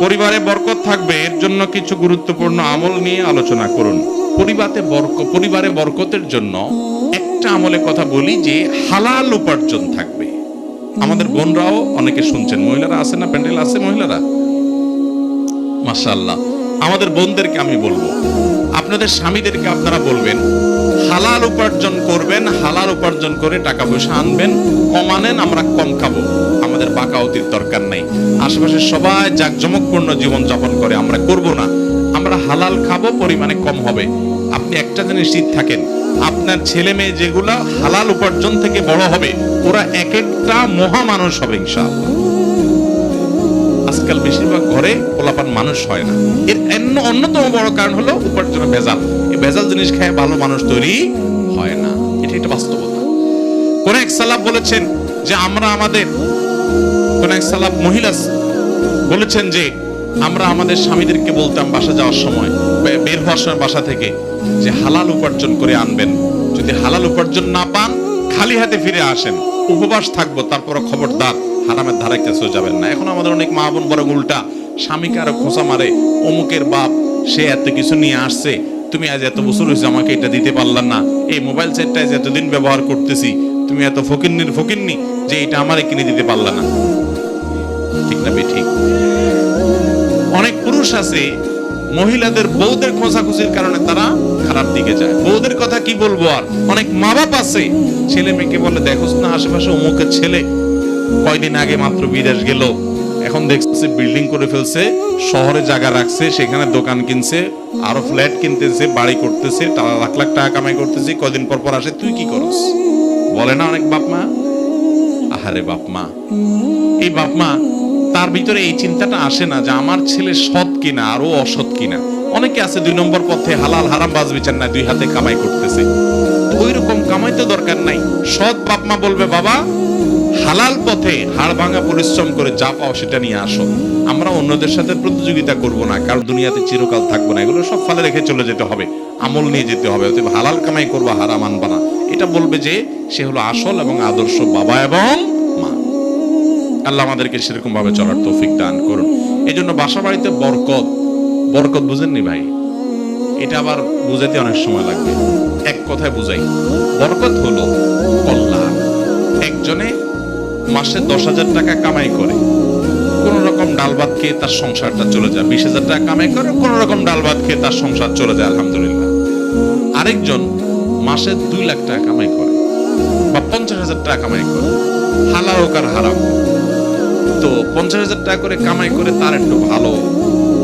পরিবারে বরকত থাকবে, এর জন্য কিছু গুরুত্বপূর্ণ আমল নিয়ে আলোচনা করুন। পরিবারে বরক, পরিবারে বরকতের জন্য একটা আমলে কথা বলি যে হালাল উপার্জন থাকবে। আমাদের বোনরাও অনেকে শুনছেন, মহিলারা আছে না? প্যান্ডেল আছে মহিলারা? মাশাআল্লাহ। আমাদের বোনদেরকে আমি বলব। আপনাদের স্বামীদেরকে আপনারা বলবেন হালাল উপার্জন করবেন, হালাল উপার্জন করে টাকা পয়সা আনবেন, কমানেন, আমরা কম খাব। আমাদের বাকাউতির দরকার নেই। আশেপাশে সবাই জাঁকজমকপূর্ণ জীবন যাপন করে, আমরা করব না। আমরা হালাল খাব, পরিমাণে কম হবে। আপনি একটা জিনিস নিশ্চিত থাকেন, আপনার ছেলে মেয়ে যেগুলা হালাল উপার্জন থেকে বড় হবে, ওরা এক একটা মহা মানুষ হবে ইনশাআল্লাহ। আজকাল বেশিরভাগ ঘরে পোলাপান মানুষ হয় না। এর অন্য অন্যতম বড় কারণ হলো উপার্জনের ভেজাল। ভেজাল জিনিস খেয়ে ভালো মানুষ তৈরি হয় না। এটা একটা বাস্তবতা। কোন এক সালাফ বলেছেন যে, আমরা আমাদের কোন এক সালাফ মহিলা বলেছেন যে, আমরা আমাদের স্বামীদেরকে বলতাম বাসা যাওয়ার সময় বের হওয়ার সময় বাসা থেকে যে হালাল উপার্জন করে আনবেন। যদি হালাল উপার্জন না পান, খালি হাতে ফিরে আসেন। উপবাস থাকব তারপর খবরদার, হারামের ধারে কাছেও যাবেন না। এখন আমাদের অনেক মা বোন বড় উল্টা, স্বামীকে আরও খোঁচা মারে, অমুকের বাপ, সে এত কিছু নিয়ে আসছে তুমি আজ এত বছর হয়েছে আমাকে এটা দিতে পারলাম না। এই মোবাইল সেটটা আজ এতদিন ব্যবহার করতেছি, তুমি এত ফকিন্নির ফকিন্নি যে এটা আমারে কিনে দিতে পারলা না। ঠিক না ঠিক। অনেক পুরুষ আছে, মহিলাদের বউদের খোঁজাখুঁজির কারণে তারা খারাপ দিকে যায়। বউদের কথা কি বলব আর? অনেক মা বাপ আছে, ছেলে মেয়েকে বলে, দেখোস না, আশেপাশে অমুকের ছেলে কয়দিন আগে মাত্র বিদেশ গেল এখন দেখছে বিল্ডিং করে ফেলছে, শহরে জায়গা রাখছে, সেখানে দোকান কিনছে, আরও ফ্ল্যাট কিনতেছে, বাড়ি করতেছে, তারা লাখ লাখ টাকা কামাই করতেছে কয়দিন পর পর আসে, তুই কি করস? বলে না অনেক বাপ মা? আহারে বাপ মা। এই বাপ মা, তার ভিতরে এই চিন্তাটা আসে না যে আমার ছেলে সৎ কিনা, আরও অসৎ কিনা। অনেকে আছে দুই নম্বর পথে হালাল হারাম বাজ বিচার না দুই হাতে কামাই করতেছে। ওই রকম কামাই তো দরকার নাই। সৎ বাপ মা বলবে, বাবা হালাল পথে হাড় ভাঙা পরিশ্রম করে যা পাও সেটা নিয়ে আসো। আমরা অন্যদের সাথে প্রতিযোগিতা করব না, কারণ দুনিয়াতে চিরকাল থাকব না। এগুলো সব ফালে রেখে চলে যেতে হবে, আমল নিয়ে যেতে হবে। অতএব হালাল কামাই করবা, হারাম আনবা না। এটা বলবে যে, সে হলো আসল এবং আদর্শ বাবা এবং মা। আল্লাহ আমাদেরকে সেরকম ভাবে চলার তৌফিক দান করুন। এই জন্য বাসা বাড়িতে বরকত। বরকত বুঝেননি ভাই? এটা আবার বুঝাতে অনেক সময় লাগবে। এক কথায় বুঝাই। বরকত হলো কল্যাণ। একজনে মাসে দশ হাজার টাকা কামাই করে। কোন রকম ডাল ভাত খেয়ে তার সংসারটা চলে যায়। বিশ হাজার টাকা কামাই করে, কোন রকম ডাল ভাত খেয়ে তার সংসার চলে যায়, আলহামদুলিল্লাহ। আরেকজন মাসে দুই লাখ টাকা কামাই করে বা পঞ্চাশ হাজার টাকা কামাই করে। হালাল হোক আর হারাম তো পঞ্চাশ হাজার টাকা করে কামাই করে তার একটু ভালো,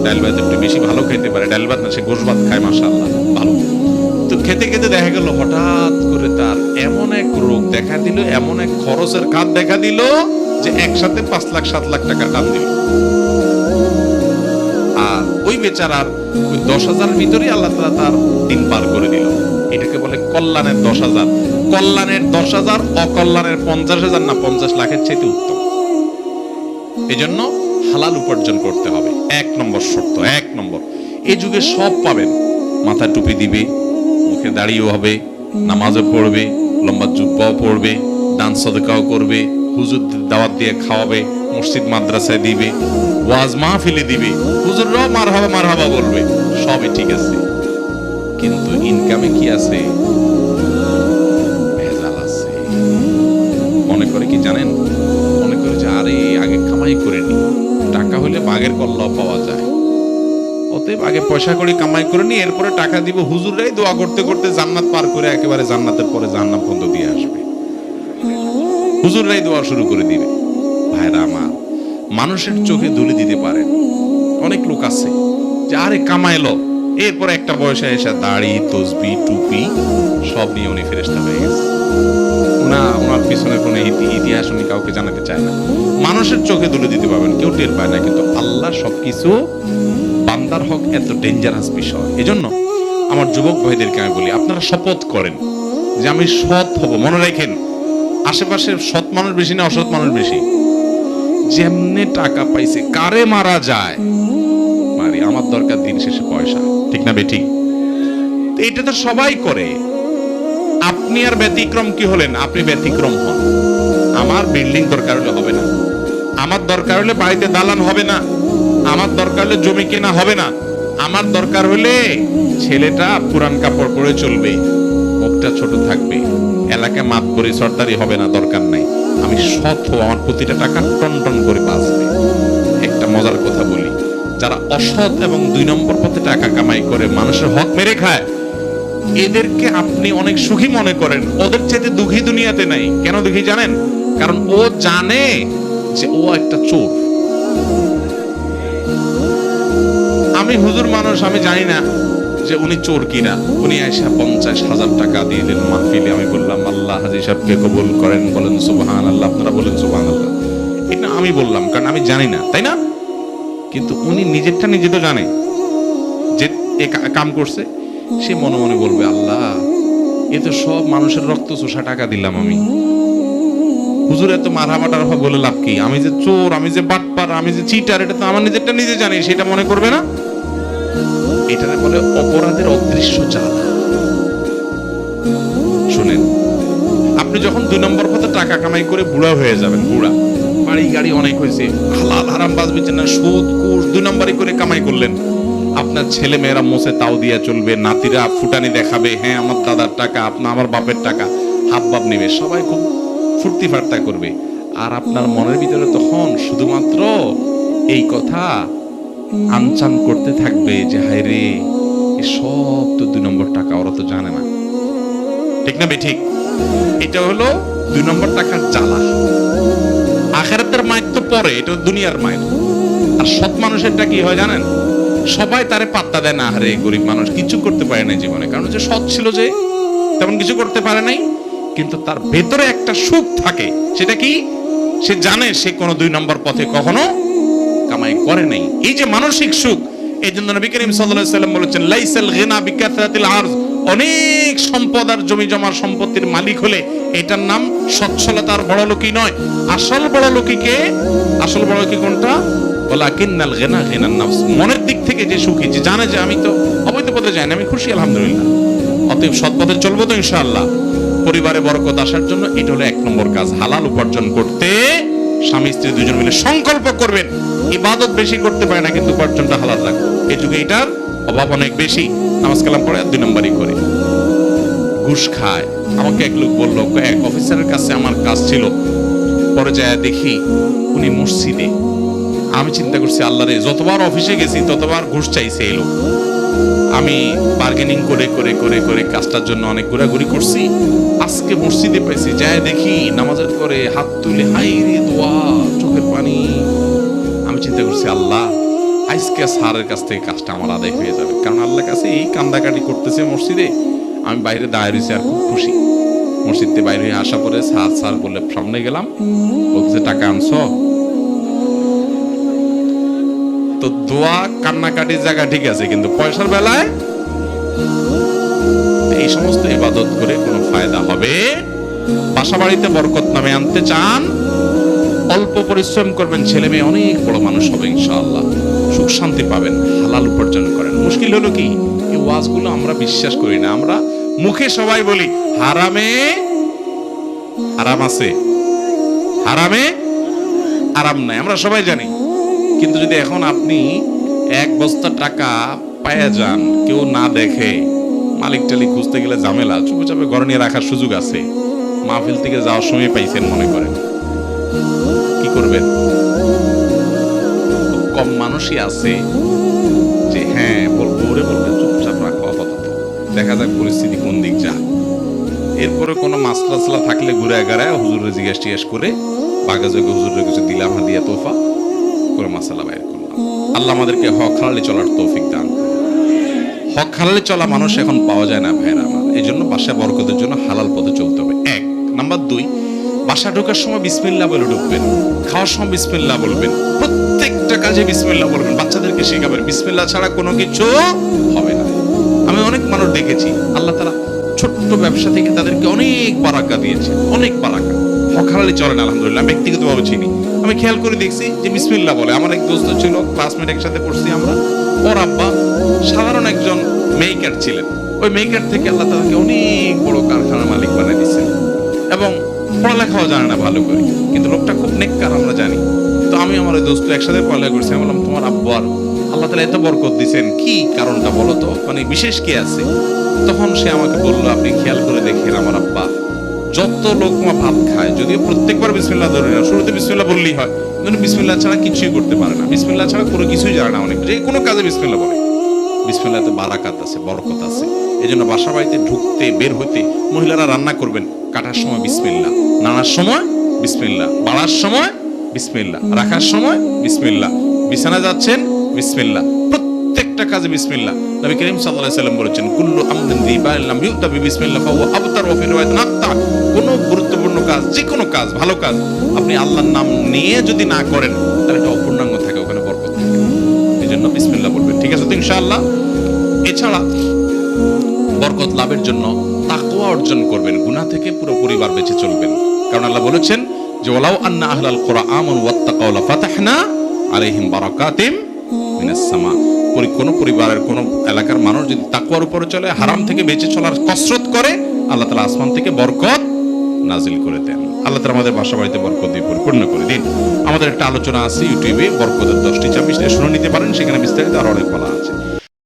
ডাল ভাত একটু বেশি ভালো খেতে পারে। ডাল ভাত না, সে গোস ভাত খায় মাসাল্লাহ ভালো। তো খেতে খেতে দেখা গেল হঠাৎ করে তার এমন এক রোগ দেখা দিল, এমন এক খরচের খাত দেখা দিল যে একসাথে পাঁচ লাখ, সাত লাখ টাকা টান দিল। আর ওই বেচারার ওই দশ হাজার ভিতরেই আল্লাহ তালা তার দিন পার করে দিল। এটাকে বলে কল্যাণের দশ হাজার। কল্যাণের দশ হাজার, অকল্যাণের পঞ্চাশ হাজার না পঞ্চাশ লাখের চাইতে উত্তম। এই জন্য হালাল উপার্জন করতে হবে। এক নম্বর শর্ত, এক নম্বর। এই যুগে সব পাবেন। মাথায় টুপি দিবে, মুখে দাঁড়িয়েও হবে, নামাজও পড়বে, লম্বা জুব্বাও পড়বে দান সদকাও করবে, হুজুর দাওয়াত দিয়ে খাওয়াবে, মসজিদ মাদ্রাসায় দিবে, ওয়াজ মাহফিলে দিবে, হুজুররাও মার হাবা মার হাবা বলবে, সবই ঠিক আছে। কিন্তু ইনকামে কি আছে? ভেজাল আছে। মনে করে কি জানেন? মনে করে যে, আরে, আগে কামাই করে নি। টাকা হলে বাঘের কল্লাও পাওয়া যায়। অতএব আগে পয়সা করে কামাই করে নি, এরপরে টাকা দিব হুজুরাই দোয়া করতে করতে জান্নাত পার করে একেবারে জান্নাতের পরে জান্নাত পর্যন্ত দিয়ে আসবে। হুজুরাই দোয়া শুরু করে দিবে। ভাইরা আমার, মানুষের চোখে ধুলে দিতে পারেন। অনেক লোক আছে যে আরে কামাইলো, এরপরে একটা বয়সে এসে দাড়ি, তসবি, টুপি, সব নিয়ে উনি ফেরেস্তা হয়ে গেছে। না ওনার পিছনে কোনো ইতিহাস উনি কাউকে জানাতে চায় না। মানুষের চোখে তুলে দিতে পারবেন, কেউ টের পায় না, কিন্তু আল্লাহ সব কিছু বান্দার হক এত ডেঞ্জারাস বিষয়। এজন্য আমার যুবক ভাইদেরকে আমি বলি, আপনারা শপথ করেন যে আমি সৎ হব। মনে রাখেন আশেপাশে সৎ মানুষ বেশি না অসৎ মানুষ বেশি? যেমনে টাকা পাইছে, কারে মারা যায়? মারি, আমার দরকার দিন শেষে পয়সা। ঠিক না তো এটা তো সবাই করে। আপনি আর ব্যতিক্রম কি হলেন? আপনি ব্যতিক্রম হন। আমার বিল্ডিং দরকার হলে হবে না। আমার দরকার হলে বাড়িতে দালান হবে না। আমার দরকার হলে জমি কেনা হবে না। আমার দরকার হলে ছেলেটা পুরান কাপড় পরে চলবে। মুখটা ছোট থাকবে। এলাকায় মাত করে সর্দারি হবে না দরকার নাই। আমি সৎ হব, আমার প্রতিটা টাকা টন টন করে বাঁচবে। একটা মজার কথা বলি যারা অসৎ এবং দুই নম্বর পথে টাকা কামাই করে মানুষের হক মেরে খায় এদেরকে আপনি অনেক সুখী মনে করেন। ওদের চাইতে দুঃখী দুনিয়াতে নাই। কেন দুঃখী জানেন? কারণ ও জানে যে ও একটা চোর। আমি হুজুর মানুষ আমি জানি না। যে উনি চোর কিনা, উনি এসে পঞ্চাশ হাজার টাকা দিয়ে দিলেন মাহফিলে। আমি বললাম, আল্লাহ হাজি সাহেবকে কবুল করেন। বলেন সুবাহান আল্লাহ আপনারা বলেন সুবাহান আল্লাহ এটা আমি বললাম, কারণ আমি জানি না, তাই না? কিন্তু উনি নিজেরটা নিজে তো জানে যে কাম করছে। সে মনে মনে বলবে, আল্লাহ, এ তো সব মানুষের রক্ত চোষা টাকা দিলাম আমি। হুজুর, এত মারহাবা টারহা বলে লাভ কি? আমি যে চোর, আমি যে বাটপার, আমি যে চিটার এটা তো আমার নিজেরটা নিজে জানি, সেটা মনে করবে না? এটাকে বলে অপরাধের অদৃশ্য চাল শুনেন, আপনি যখন দুই নম্বর পথে টাকা কামাই করে বুড়া হয়ে যাবেন, বুড়া, বাড়ি গাড়ি অনেক হয়েছে, হালাল হারাম বাজবেছেন না, সুদ, কুশ, দুই নম্বরই করে কামাই করলেন। আপনার ছেলে মেয়েরা মোছে তাও দিয়া চলবে, নাতিরা ফুটানি দেখাবে হ্যাঁ আমার দাদার টাকা, আপনার, আমার বাপের টাকা, হাত বাপ নেবে, সবাই খুব ফুর্তি ফার্তা করবে। আর আপনার মনের ভিতরে তখন শুধুমাত্র এই কথা আনচান করতে থাকবে যে, হায় রে সব তো দুই নম্বর টাকা, ওরা তো জানে না। ঠিক না ঠিক? এটা হলো দুই নম্বর টাকার জ্বালা। আখেরাতের মায়ের তো পরে, এটা দুনিয়ার মায়ের আর সৎ মানুষেরটা কি হয় জানেন? সবাই তারে পাত্তা দেয় না হারে গরিব মানুষ, কিছু করতে পারে না জীবনে। কারণ যে সৎ ছিল যে, তেমন কিছু করতে পারে নাই, কিন্তু তার ভেতরে একটা সুখ থাকে। সেটা কি? সে জানে সে কোনো দুই নম্বর পথে কখনো কামাই করে নাই। এই যে মানসিক সুখ, এই জন্য নবী করিম সাল্লাম বলেছেন, লাইসাল গিনা আরজ। অনেক সম্পদ আর জমি জমার সম্পত্তির মালিক হলে এটার নাম সচ্ছলতার বড় লোকই নয়। আসল বড় লোকীকে, আসল বড় লোকী কোনটা? বলা কিন্নাল গিনা গিনান নাফস। মনের দিক থেকে যে সুখী, যে জানে যে আমি তো অবৈধ পথে যাই না, আমি খুশি, আলহামদুলিল্লাহ। অতএব সৎ পথে চলবো তো ইনশাআল্লাহ। পরিবারে বরকত আসার জন্য এটা হলো এক নম্বর কাজ, হালাল উপার্জন করতে স্বামী স্ত্রী দুজন মিলে সংকল্প করবেন, ইবাদত বেশি করতে পারে না, কিন্তু উপার্জনটা হালাল রাখব এই যুগে এটার অভাব অনেক বেশি। নামাজ কালাম পড়ে আর দুই নম্বরই করে। ঘুষ খায়। আমাকে এক লোক বলল এক অফিসারের কাছে আমার কাজ ছিল। পরে যায় দেখি উনি মসজিদে। আমি চিন্তা করছি আল্লাহ রে যতবার অফিসে গেছি, ততবার ঘুষ চাইছে এই লোক। আমি বার্গেনিং করে করে করে করে কাজটার জন্য অনেক ঘোরাঘুরি করছি। আজকে মসজিদে পাইছি, যায় দেখি নামাজের করে হাত তুলে হাই রে দোয়া, চোখের পানি। আমি চিন্তা করছি, আল্লাহ, আজকে স্যারের কাছ থেকে কাজটা আমার আদায় হয়ে যাবে। কারণ আল্লাহর কাছে এই কান্দাকাটি করতেছে মসজিদে, আমি বাইরে দাঁড়িয়ে রয়েছি আর খুব খুশি। মসজিদ বাইরে আসা পরে স্যার স্যার বলে সামনে গেলাম, বলতেছে, টাকা আনছো? তো দোয়া কান্নাকাটির জায়গা ঠিক আছে, কিন্তু পয়সার বেলায় এই সমস্ত ইবাদত করে কোনো ফায়দা হবে? বাসা বাড়িতে বরকত নামে আনতে চান? অল্প পরিশ্রম করবেন, ছেলে মেয়ে, অনেক বড় মানুষ হবে ইনশাআল্লাহ। সুখ শান্তি পাবেন, হালাল উপার্জন করেন। মুশকিল হলো কি? এই ওয়াজগুলো আমরা বিশ্বাস করি না, আমরা মুখে সবাই বলি, হারামে আরাম আছে। হারামে আরাম নাই, আমরা সবাই জানি। কিন্তু যদি এখন আপনি এক বস্তা টাকা পায়ে যান, কেউ না দেখে, মালিক টালিক খুঁজতে গেলে ঝামেলা চুপে চাপে ঘরে নিয়ে রাখার সুযোগ আছে। মাহফিল থেকে যাওয়ার সময় পাইছেন মনে করেন। কি করবেন? খুব কম মানুষই আছে যে হ্যাঁ বলব, ওরে বলবে চুপচাপ রাখো আপাতত। দেখা যাক পরিস্থিতি কোন দিক যা এরপরে কোনো মাসলা থাকলে ঘুরে এগারায় হুজুরে জিজ্ঞেস টিজ্ঞেস করে, বাগা যোগে হুজুরের কিছু দিলাম হাদিয়া তোফা। করে মাসালা বাইর করলাম। আল্লাহ আমাদেরকে হক হারালে চলার তৌফিক দান হক হালালে চলা মানুষ এখন পাওয়া যায় না ভাইয়েরা আমার। এই জন্য বাসায় বরকতের জন্য হালাল পথে চলতে হবে। এক। নাম্বার দুই বাসা ঢোকার সময় বিসমিল্লাহ বলে ঢুকবেন। খাওয়ার সময় বিসমিল্লাহ বলবেন। প্রত্যেকটা কাজে বিসমিল্লাহ বলবেন। বাচ্চাদেরকে শেখাবেন বিসমিল্লা ছাড়া কোনো কিছু হবে না। আমি অনেক মানুষ দেখেছি, আল্লাহ তারা ছোট্ট ব্যবসা থেকে তাদেরকে অনেক বারাকা দিয়েছে অনেক বারাকা। হক হালালি চলেন আলহামদুলিল্লাহ। ব্যক্তিগতভাবে চিনি। আমি খেয়াল করে দেখছি যে বিসমিল্লাহ বলে। আমার এক দোস্ত ছিল ক্লাসমেট একসাথে পড়ছি আমরা। ওর আব্বা সাধারণ একজন মেকার ছিলেন। ওই মেকার থেকে আল্লাহ তাদেরকে অনেক বড় কারখানার মালিক বানিয়ে দিচ্ছেন এবং পড়ালেখাও জানে না ভালো করে, কিন্তু লোকটা খুব নেককার, আমরা জানি। তো আমি আমার ওই দোস্ত একসাথে পড়ালেখা করছি। আমি বললাম, তোমার আব্বু আর আল্লাহ তালা এত বরকত দিছেন কি কারণটা বলো তো? মানে বিশেষ কি আছে? তখন সে আমাকে বলল, আপনি খেয়াল করে দেখেন আমার আব্বা যত লোকমা ভাত খায়, যদিও প্রত্যেকবার বিসমিল্লাহ ধরে না শুরুতে বিসমিল্লাহ বললেই হয়, কিন্তু বিসমিল্লাহ ছাড়া কিছুই করতে পারে না। বিসমিল্লাহ ছাড়া কোনো কিছুই জানে না অনেক, যে কোনো কাজে বিসমিল্লাহ বলে। বিসমিল্লাতে বারাকাত আছে, বরকত আছে। এই জন্য বাসা বাড়িতে ঢুকতে, বের হইতে মহিলারা রান্না করবেন, কাটার সময় বিসমিল্লা নানার সময় বিসমিল্লা বাড়ার সময় বিসমিল্লা রাখার সময় বিসমিল্লা বিছানা যাচ্ছেন বিসমিল্লা প্রত্যেকটা কাজে বিসমিল্লা নবী করিম সাল্লাল্লাহু আলাইহি সাল্লাম বলেছেন, কুল্লু আমরিন দিবাল লাম ইউতা বিসমিল্লাহ ফাহুয়া আবতার ওয়া ফি রিওয়ায়াতিন আত্তা কোনো গুরুত্বপূর্ণ কাজ যে কোনো কাজ, ভালো কাজ, আপনি আল্লাহর নাম নিয়ে যদি না করেন, তাহলে এটা অপূর্ণাঙ্গ থাকে, ওখানে বরকত থাকে। এই বিসমিল্লাহ বলবেন ঠিক আছে তো ইনশাআল্লাহ? এছাড়া বরকত লাভের জন্য তাকওয়া অর্জন করবেন, গুনাহ থেকে পুরো পরিবার বেঁচে চলবেন। কারণ আল্লাহ বলেছেন যে, ওয়ালাউ আন্না আহলাল কুরআন ওয়াত্তাকাউ লাফাতাহনা আলাইহিম বারাকাতিম মিনাস সামা। কোন পরিবারের, কোনো এলাকার মানুষ যদি তাকুয়ার উপরে চলে, হারাম থেকে বেঁচে চলার কসরত করে, আল্লাহ তালা আসমান থেকে বরকত নাজিল করে দেন। আল্লাহ তালা আমাদের বাসা বাড়িতে বরকত দিয়ে পরিপূর্ণ করে দিন। আমাদের একটা আলোচনা আছে ইউটিউবে, বরকতের দশটি চাপ শুনে নিতে পারেন, সেখানে বিস্তারিত আরও অনেক বলা আছে।